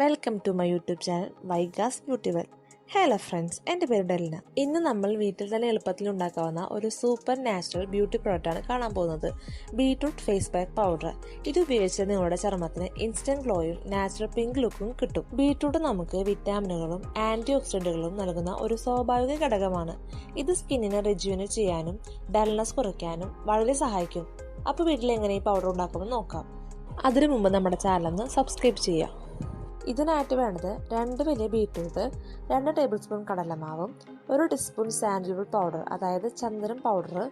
Welcome to my YouTube channel Vaiga's beauty well hello friends എന്റെ പേര് ഡെലിന ഇന്ന് നമ്മൾ വീട്ടിൽ തന്നെ എളുപ്പത്തിൽ ഉണ്ടാക്കാവുന്ന ഒരു സൂപ്പർ നാച്ചുറൽ ബ്യൂട്ടി പ്രോഡക്റ്റാണ് കാണാൻ പോകുന്നത്. ബീട്രൂട്ട് ഫേസ് പാക്ക് പൗഡർ ഇത് ഉപയോഗിച്ച് നിങ്ങളുടെ ചർമ്മത്തിന് ഇൻസ്റ്റന്റ് ഗ്ലോയും നാച്ചുറൽ പിങ്ക് ലുക്കും കിട്ടും. ബീട്രൂട്ട് നമുക്ക് വിറ്റാമിനുകളും ആന്റി ഓക്സിഡന്റുകളും നൽകുന്ന ഒരു സ്വാഭാവിക ഘടകമാണ്. ഇത് സ്കിന്നിനെ റിജ്യൂനേറ്റ് ചെയ്യാനും ഡൽനെസ് കുറയ്ക്കാനും വളരെ സഹായിക്കും. അപ്പോൾ വീട്ടിൽ എങ്ങനെ ഈ പൗഡർ ഉണ്ടാക്കുമെന്ന് നോക്കാം. അതിനു മുമ്പ് നമ്മുടെ ചാനൽ ഒന്ന് സബ്സ്ക്രൈബ് ചെയ്യാം ഇതിനായിട്ട് വേണ്ടത് രണ്ട് വലിയ ബീറ്റ്റൂട്ട് രണ്ട് ടേബിൾ സ്പൂൺ കടലമാവും ഒരു ടീസ്പൂൺ സാൻഡൽവുഡ് പൗഡർ അതായത് ചന്ദനം പൗഡർ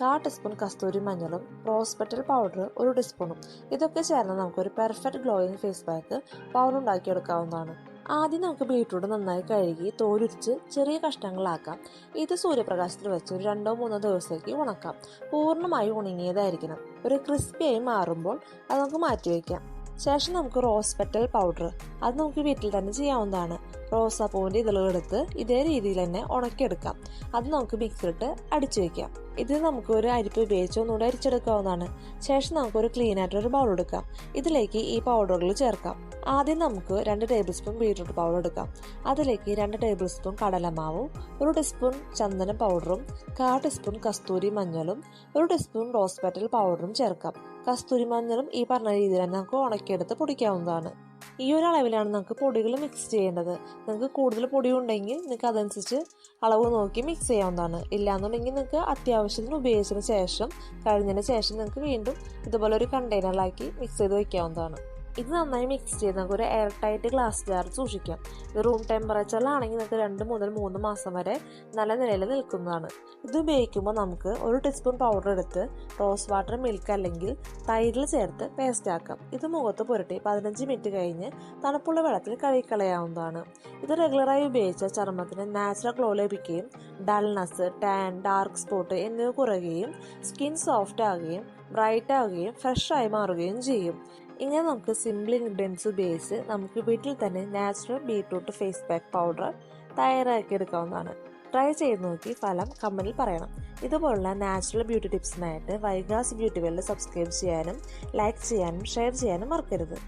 കാ ടീസ്പൂൺ കസ്തൂരി മഞ്ഞളും റോസ് പെറ്റൽ പൗഡർ ഒരു ടീസ്പൂണും ഇതൊക്കെ ചേർന്ന് നമുക്കൊരു perfect glowing face pack powder ഉണ്ടാക്കിയെടുക്കാവുന്നതാണ് ആദ്യം നമുക്ക് ബീട്രൂട്ട് നന്നായി കഴുകി തോലുരിച്ച് ചെറിയ കഷ്ണങ്ങളാക്കാം. ഇത് സൂര്യപ്രകാശത്തിൽ വെച്ച് ഒരു രണ്ടോ മൂന്നോ ദിവസത്തേക്ക് ഉണക്കാം. പൂർണമായി ഉണങ്ങിയതായിരിക്കണം. ഒരു ക്രിസ്പിയായി മാറുമ്പോൾ അത് നമുക്ക് മാറ്റിവെക്കാം. ശേഷം നമുക്ക് റോസ് പെറ്റൽ പൗഡർ. അത് നമുക്ക് വീട്ടിൽ തന്നെ ചെയ്യാവുന്നതാണ്. റോസാപ്പൂവിന്റെ ഇതളുകളെടുത്ത് ഇതേ രീതിയിൽ തന്നെ ഉണക്കിയെടുക്കാം. അത് നമുക്ക് മിക്സിലിട്ട് അടിച്ചു വയ്ക്കാം ഇത് നമുക്ക് ഒരു അരിപ്പ് ഉപയോഗിച്ച് ഒന്നുകൂടെ അരിച്ചെടുക്കാവുന്നതാണ്. ശേഷം നമുക്ക് ഒരു ക്ലീൻ ആയിട്ട് ഒരു ബൗൾ എടുക്കാം. ഇതിലേക്ക് ഈ പൗഡറുകൾ ചേർക്കാം. ആദ്യം നമുക്ക് രണ്ട് ടേബിൾ സ്പൂൺ ബീട്രൂട്ട് പൗഡർ എടുക്കാം. അതിലേക്ക് രണ്ട് ടേബിൾ സ്പൂൺ കടലമാവും ഒരു ടീസ്പൂൺ ചന്ദന പൗഡറും കാ ടീസ്പൂൺ കസ്തൂരി മഞ്ഞളും ഒരു ടീസ്പൂൺ റോസ് പെറ്റൽ പൗഡറും ചേർക്കാം. കസ്തൂരി മഞ്ഞളും ഈ പറഞ്ഞ രീതിയിൽ തന്നെ നമുക്ക് ഉണക്കിയെടുത്ത് പൊടിക്കാവുന്നതാണ്. ഈ ഒരു അളവിലാണ് നമുക്ക് പൊടികൾ മിക്സ് ചെയ്യേണ്ടത്. നിങ്ങൾക്ക് കൂടുതൽ പൊടി ഉണ്ടെങ്കിൽ നിങ്ങൾക്ക് അതനുസരിച്ച് അളവ് നോക്കി മിക്സ് ചെയ്യാവുന്നതാണ്. ഇല്ലാന്നുണ്ടെങ്കിൽ നിങ്ങൾക്ക് അത്യാവശ്യത്തിന് ഉപയോഗിച്ചതിന് ശേഷം കഴിഞ്ഞതിന് ശേഷം നിങ്ങൾക്ക് വീണ്ടും ഇതുപോലെ ഒരു കണ്ടെയ്നറിലാക്കി മിക്സ് ചെയ്ത് വെക്കാവുന്നതാണ്. ഇത് നന്നായി മിക്സ് ചെയ്ത് നമുക്ക് ഒരു എയർ ടൈറ്റ് ഗ്ലാസ് ജാറിൽ സൂക്ഷിക്കാം റൂം ടെമ്പറേച്ചറിലാണെങ്കിൽ നമുക്ക് രണ്ട് മുതൽ മൂന്ന് മാസം വരെ നല്ല നിലയിൽ നിൽക്കുന്നതാണ്. ഇത് ഉപയോഗിക്കുമ്പോൾ നമുക്ക് ഒരു ടീസ്പൂൺ പൗഡർ എടുത്ത് റോസ് വാട്ടർ മിൽക്ക് അല്ലെങ്കിൽ തൈരിൽ ചേർത്ത് പേസ്റ്റ് ആക്കാം. ഇത് മുഖത്ത് പുരട്ടി പതിനഞ്ച് മിനിറ്റ് കഴിഞ്ഞ് തണുപ്പുള്ള വെള്ളത്തിൽ കഴുകിക്കളയാവുന്നതാണ്. ഇത് റെഗുലറായി ഉപയോഗിച്ച ചർമ്മത്തിന് നാച്ചുറൽ ഗ്ലോ ലഭിക്കുകയും ഡൾനെസ് ടാൻ ഡാർക്ക് സ്പോട്ട് എന്നിവ കുറയുകയും സ്കിൻ സോഫ്റ്റ് ആകുകയും ബ്രൈറ്റ് ആവുകയും ഫ്രഷ് ആയി മാറുകയും ചെയ്യും. ഇങ്ങനെ നമുക്ക് സിമ്പിൾ ഇൻഗ്രീഡിയൻസ് ഉപയോഗിച്ച് നമുക്ക് വീട്ടിൽ തന്നെ natural beetroot face pack powder തയ്യാറാക്കി എടുക്കാവുന്നതാണ്. ട്രൈ ചെയ്ത് നോക്കി ഫലം കമന്റിൽ പറയണം. ഇതുപോലുള്ള നാച്ചുറൽ ബ്യൂട്ടി ടിപ്സിനായിട്ട് വൈഗാസ് ബ്യൂട്ടി വേൾഡ് സബ്സ്ക്രൈബ് ചെയ്യാനും ലൈക്ക് ചെയ്യാനും ഷെയർ ചെയ്യാനും മറക്കരുത്.